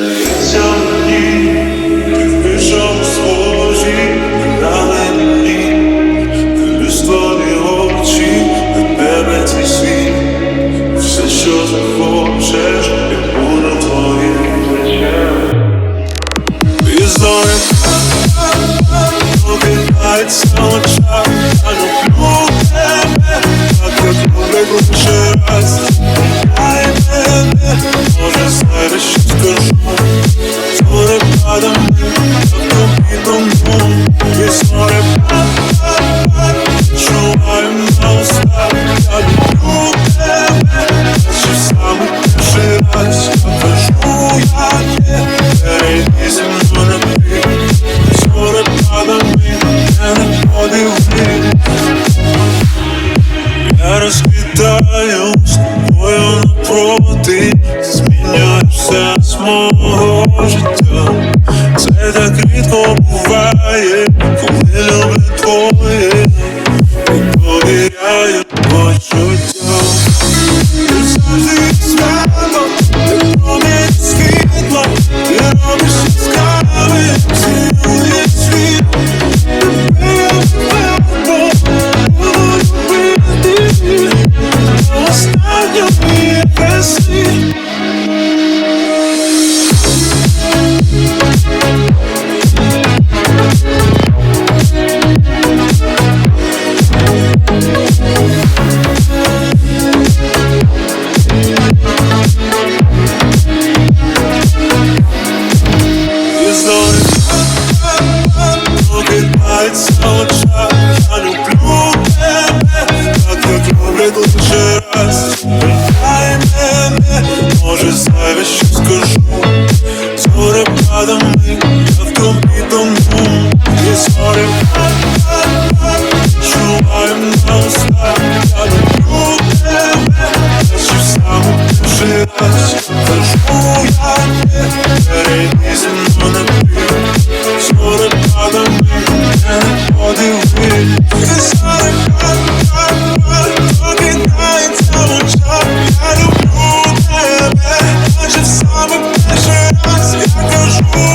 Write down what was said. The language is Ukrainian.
Здається мені, ти в схожі, Зорі буває, коли люблю твоє, і довіряю люблять лише раз Дай мене, може зайве що скажу Зоре падами, я в компі тому І зоре Чуваєм на уста Я люблю тебе, наче в саму перший раз Кажу я тебе Ooh.